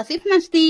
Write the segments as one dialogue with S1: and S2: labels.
S1: As if మస్తీ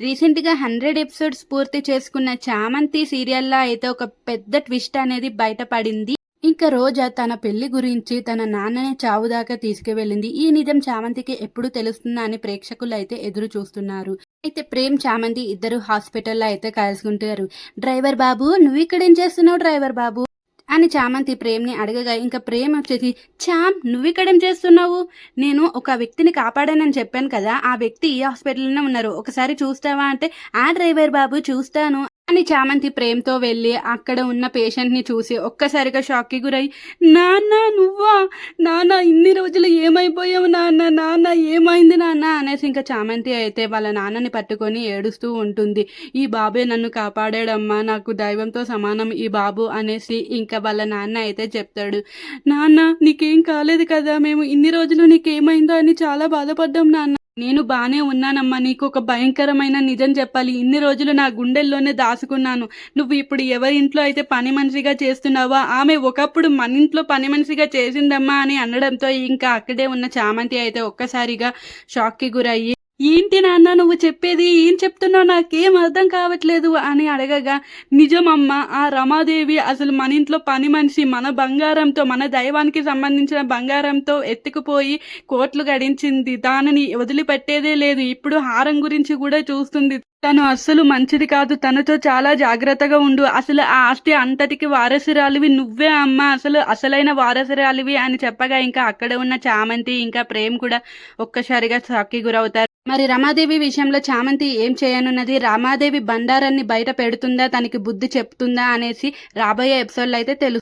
S1: రీసెంట్గా hundred episodes పూర్తి చేసుకున్న చామంతి సీరియల్లో అయితే ఒక పెద్ద ట్విస్ట్ అనేది బయటపడింది. ఇంకా రోజా తన పెళ్ళి గురించి తన నాన్నని చావు దాకా తీసుకువెళ్ళింది. ఈ నిజం చామంతికి ఎప్పుడు తెలుస్తుందా అని ప్రేక్షకులు అయితే ఎదురు చూస్తున్నారు. అయితే ప్రేమ్ చామంతి ఇద్దరు హాస్పిటల్లో అయితే కలుసుకుంటారు. డ్రైవర్ బాబు నువ్వు ఇక్కడ ఏం చేస్తున్నావు డ్రైవర్ బాబు? అని చామంతి ప్రేమ్ని అడగగా ఇంకా ప్రేమ్ వచ్చేసి చామ్ నువ్విక్కడేం చేస్తున్నావు? నేను ఒక వ్యక్తిని కాపాడానని చెప్పాను కదా ఆ వ్యక్తి ఈ హాస్పిటల్లోనే ఉన్నారు. ఒకసారి చూస్తావా? అంటే ఆ డ్రైవర్ బాబు చూస్తాను. అని చామంతి ప్రేమతో వెళ్ళి అక్కడ ఉన్న పేషెంట్ని చూసి ఒక్కసారిగా షాక్కి గురై నాన్న నువ్వా? నాన్న ఇన్ని రోజులు ఏమైపోయావు నాన్న? నాన్న ఏమైంది నాన్న? అనేసి ఇంకా చామంతి అయితే వాళ్ళ నాన్నని పట్టుకొని ఏడుస్తూ ఉంటుంది. ఈ బాబే నన్ను కాపాడాడమ్మా నాకు దైవంతో సమానం ఈ బాబు అనేసి ఇంకా వాళ్ళ నాన్న అయితే చెప్తాడు. నాన్న నీకేం కాలేదు కదా? మేము ఇన్ని రోజులు నీకేమైందో అని చాలా బాధపడ్డాం నాన్న. నేను బాగానే ఉన్నానమ్మా నీకు ఒక భయంకరమైన నిజం చెప్పాలి. ఇన్ని రోజులు నా గుండెల్లోనే దాచుకున్నాను. నువ్వు ఇప్పుడు ఎవరి ఇంట్లో అయితే పని మనిషిగా చేస్తున్నావో ఆమె ఒకప్పుడు మన ఇంట్లో పని మనిషిగా చేసిందమ్మా అని అనడంతో ఇంకా అక్కడే ఉన్న చామంతి అయితే ఒక్కసారిగా షాక్కి గురయ్యి ఏంటి నాన్న నువ్వు చెప్పేది? ఏం చెప్తున్నావు? నాకేం అర్థం కావట్లేదు అని అడగగా నిజమమ్మ ఆ రమాదేవి అసలు మన ఇంట్లో పని మనిషి మన బంగారంతో మన దైవానికి సంబంధించిన బంగారంతో ఎత్తుకుపోయి కోట్లు గడించింది. దానిని వదిలిపెట్టేదే లేదు. ఇప్పుడు హారం గురించి కూడా చూస్తుంది. తను అస్సలు మంచిది కాదు. తనతో చాలా జాగ్రత్తగా ఉండు. అసలు ఆ ఆస్తి అంతటికి వారసురాలివి నువ్వే అమ్మ. అసలు అసలైన వారసురాలివి అని చెప్పగా ఇంకా అక్కడ ఉన్న చామంతి ఇంకా ప్రేమ్ కూడా ఒక్కసారిగా సాకి గురవుతారు. మరి రమాదేవి విషయంలో చామంతి ఏం చేయనున్నది? రమాదేవి బండారాన్ని బయట పెడుతుందా? తనకి బుద్ధి చెప్తుందా? అనేసి రాబోయే ఎపిసోడ్లో అయితే తెలుసు.